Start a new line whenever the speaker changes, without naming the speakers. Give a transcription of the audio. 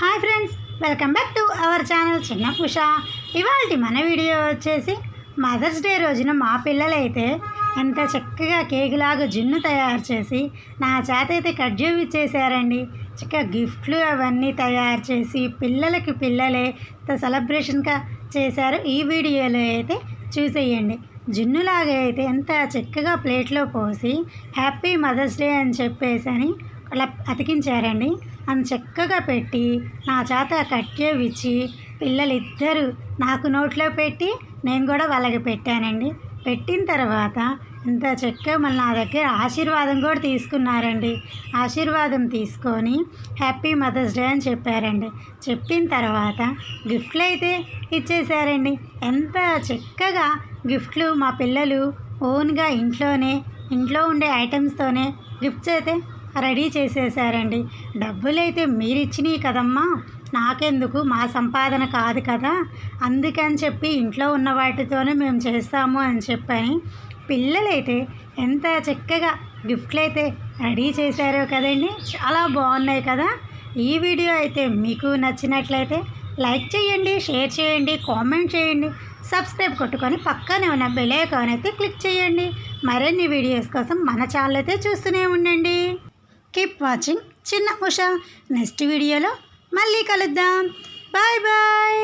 Hi friends welcome back to our channel చిన్న కుష ఇవాళ మన వీడియో వచ్చేసి మదర్స్ డే రోజున మా పిల్లలైతే ఎంత చక్కగా కేకులాగా జున్ను తయారు చేసి నా చేత అయితే కట్ చేయించేసారండి చక్కగా గిఫ్ట్లు అవన్నీ తయారు చేసి పిల్లలకి పిల్లలే ఇంత సెలబ్రేషన్గా చేశారు. ఈ వీడియోలో అయితే చూసేయండి. జున్నులాగా అయితే ఎంత చక్కగా ప్లేట్లో పోసి హ్యాపీ మదర్స్ డే అని చెప్పేసి అని అలా అతికించారండి. అంత చక్కగా పెట్టి నా చేత కట్ చేయించి పిల్లలిద్దరూ నాకు నోట్లో పెట్టి నేను కూడా వాళ్ళకి పెట్టానండి. పెట్టిన తర్వాత ఇంత చక్కగా మళ్ళీ నా దగ్గర ఆశీర్వాదం కూడా తీసుకున్నారండి. ఆశీర్వాదం తీసుకొని హ్యాపీ మదర్స్ డే అని చెప్పారండి. చెప్పిన తర్వాత గిఫ్ట్లు అయితే ఇచ్చేసారండి. ఎంత చక్కగా గిఫ్ట్లు మా పిల్లలు ఓన్గా ఇంట్లోనే ఇంట్లో ఉండే ఐటమ్స్తోనే గిఫ్ట్స్ అయితే రెడీ చేసేసారండి డబ్బులైతే మీరు కదమ్మా. నాకెందుకు? మా సంపాదన కాదు కదా. అందుకని చెప్పి ఇంట్లో ఉన్న వాటితోనే మేము చేస్తాము అని చెప్పని పిల్లలైతే ఎంత చక్కగా గిఫ్ట్లు అయితే రెడీ చేశారో కదండి. చాలా బాగున్నాయి కదా. ఈ వీడియో అయితే మీకు నచ్చినట్లయితే లైక్ చేయండి షేర్ చేయండి కామెంట్ చేయండి సబ్స్క్రైబ్ కొట్టుకొని పక్కనే ఉన్న బెల్ ఐకాన్ అయితే క్లిక్ చేయండి. మరిన్ని వీడియోస్ కోసం మన ఛానల్ అయితే చూస్తూనే ఉండండి. కీప్ వాచింగ్ చిన్న ఉష. నెక్స్ట్ వీడియోలో మళ్ళీ కలుద్దాం. Bye bye